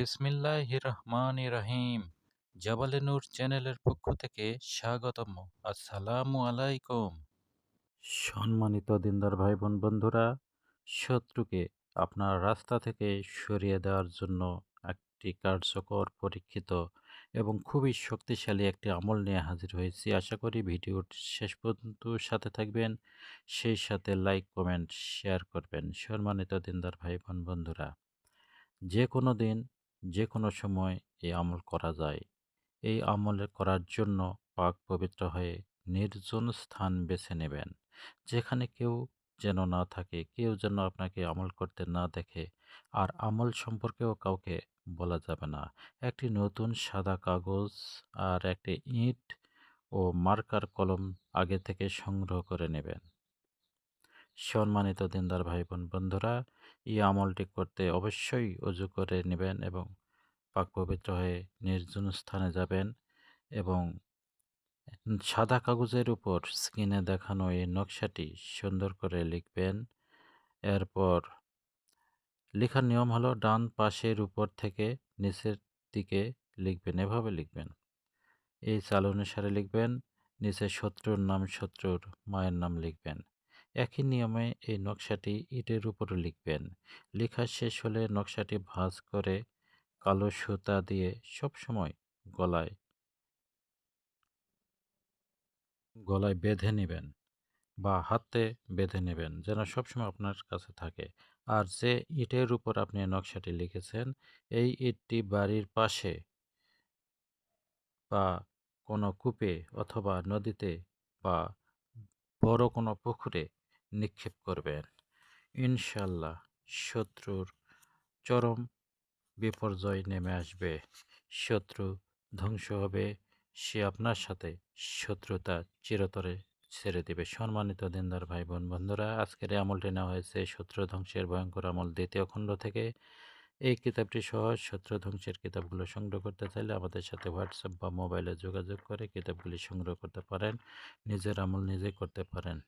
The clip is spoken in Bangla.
বিসমিল্লাহ রহমান রহিম জাবালে নূর চ্যানেলের পক্ষ থেকে স্বাগতম। আসসালামু আলাইকুম। সম্মানিত দিনদার ভাই বোন বন্ধুরা, শত্রুকে আপনার রাস্তা থেকে সরিয়ে দেওয়ার জন্য একটি কার্যকর, পরীক্ষিত এবং খুবই শক্তিশালী একটি আমল নিয়ে হাজির হয়েছি। আশা করি ভিডিওর শেষ পর্যন্ত সাথে থাকবেন। সেই সাথে লাইক, কমেন্ট, শেয়ার করবেন। সম্মানিত দিনদার ভাই বোন বন্ধুরা, যে কোনো দিন যে কোনো সময় এই আমল করা যায়। এই আমল করার জন্য পাক পবিত্র হয়ে নির্জন স্থান বেছে নেবেন, যেখানে কেউ যেন না থাকে, কেউ যেন আপনাকে আমল করতে না দেখে। আর আমল সম্পর্কেও কাউকে বলা যাবে না। একটি নতুন সাদা কাগজ আর একটি ইট ও মার্কার কলম আগে থেকে সংগ্রহ করে নেবেন। সম্মানিত দিনদার ভাই বোন বন্ধুরা, এই আমলটি করতে অবশ্যই অজু করে নেবেন এবং পাক পবিত্র হয়ে নির্জন স্থানে যাবেন এবং সাদা কাগজের উপর স্ক্রিনে দেখানো এই নকশাটি সুন্দর করে লিখবেন। এরপর লেখার নিয়ম হলো ডান পাশের উপর থেকে নিচের দিকে লিখবেন, এভাবে লিখবেন। এই চাল অনুসারে লিখবেন, নিচে শত্রুর নাম শত্রুর মায়ের নাম লিখবেন। একই নিয়মে এই নকশাটি ইটের উপরে লিখবেন। লেখা শেষ হলে নকশাটি ভাঁজ করে কালো সুতা দিয়ে সবসময় গলায় গলায় বেঁধে নেবেন বা হাতে বেঁধে নেবেন যেন সবসময় আপনার কাছে থাকে। আর যে ইটের উপর আপনি নকশাটি লিখেছেন, এই ইটটি বাড়ির পাশে বা কোনো কূপে অথবা নদীতে বা বড় কোনো পুকুরে নিক্ষেপ করবেন। ইনশাল্লাহ শত্রুর চরম বিপর্যয় নেমে আসবে। শত্রু ধ্বংস হবে। সে আপনার সাথে শত্রুতা চিরতরে ছেড়ে দেবে। সম্মানিত দিনদার ভাই বোন বন্ধুরা, আজকের আমলটি নেওয়া হয়েছে শত্রু ধ্বংসের ভয়ঙ্কর আমল দ্বিতীয় খণ্ড থেকে। এই কিতাবটি সহ শত্রু ধ্বংসের কিতাবগুলো সংগ্রহ করতে চাইলে আমাদের সাথে হোয়াটসঅ্যাপ বা মোবাইলে যোগাযোগ করে কিতাবগুলি সংগ্রহ করতে পারেন। নিজের আমল নিজে করতে পারেন।